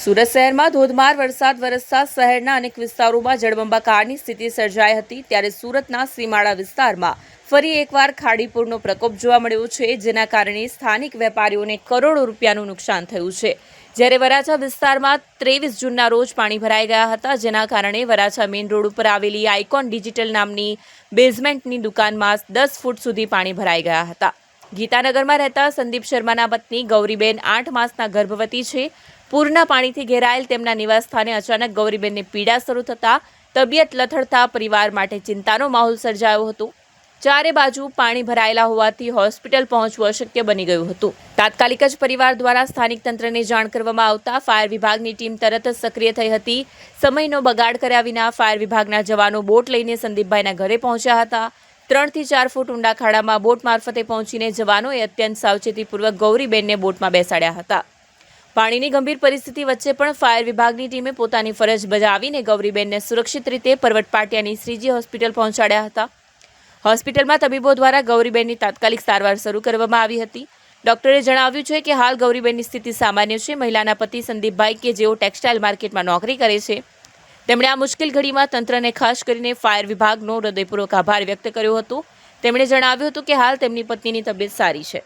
સુરત શહેરમાં ધોધમાર વરસાદ વરસતા શહેરના અનેક વિસ્તારોમાં જળબંબાકારની સ્થિતિ સર્જાઈ હતી. ત્યારે સુરતના સીમાડા વિસ્તારમાં ફરી એકવાર ખાડીપુરનો પ્રકોપ જોવા મળ્યો છે, જેના કારણે સ્થાનિક વેપારીઓને કરોડો રૂપિયાનું નુકસાન થયું છે. જ્યારે વરાછા વિસ્તારમાં ત્રેવીસ જૂનના રોજ પાણી ભરાઈ ગયા હતા, જેના કારણે વરાછા મેઇન રોડ ઉપર આવેલી આઇકોન ડિજિટલ નામની બેઝમેન્ટની દુકાનમાં દસ ફૂટ સુધી પાણી ભરાઈ ગયા હતા. ગીતાનગરમાં રહેતા સંદીપ શર્માના પત્ની ગૌરીબેન આઠ માસના ગર્ભવતી છે. પૂરના પાણીથી ઘેરાયેલ તેમના નિવાસસ્થાને અચાનક ગૌરીબેનને પીડા શરૂ થતાં તબિયત લથડતા પરિવાર માટે ચિંતાનો માહોલ સર્જાયો હતો. ચારે બાજુ પાણી ભરાયેલા હોવાથી હોસ્પિટલ પહોંચવું અશક્ય બની ગયું હતું. તાત્કાલિક જ પરિવાર દ્વારા સ્થાનિક તંત્રને જાણ કરવામાં આવતા ફાયર વિભાગની ટીમ તરત જ સક્રિય થઈ હતી. સમયનો બગાડ કર્યા વિના ફાયર વિભાગના જવાનો બોટ લઈને સંદીપભાઈના ઘરે પહોંચ્યા હતા. ત્રણથી ચાર ફૂટ ઊંડા ખાડામાં બોટ મારફતે પહોંચીને જવાનોએ અત્યંત સાવચેતીપૂર્વક ગૌરીબેનને બોટમાં બેસાડ્યા હતા. પાણીની ગંભીર પરિસ્થિતિ વચ્ચે પણ ફાયર વિભાગની ટીમે પોતાની ફરજ બજાવીને ગૌરીબેનને સુરક્ષિત રીતે પરવટ પાટિયાની શ્રીજી હોસ્પિટલ પહોંચાડ્યા હતા. હોસ્પિટલમાં તબીબો દ્વારા ગૌરીબેનની તાત્કાલિક સારવાર શરૂ કરવામાં આવી હતી. ડોક્ટરે જણાવ્યું છે કે હાલ ગૌરીબેનની સ્થિતિ સામાન્ય છે. મહિલાના પતિ સંદીપભાઈ કે જેઓ ટેક્સટાઇલ માર્કેટમાં નોકરી કરે છે તેમણે આ મુશ્કેલ ઘડીમાં તંત્રને ખાસ કરીને ફાયર વિભાગનો હૃદયપૂર્વક આભાર વ્યક્ત કર્યો હતો. તેમણે જણાવ્યું હતું કે હાલ તેમની પત્નીની તબિયત સારી છે.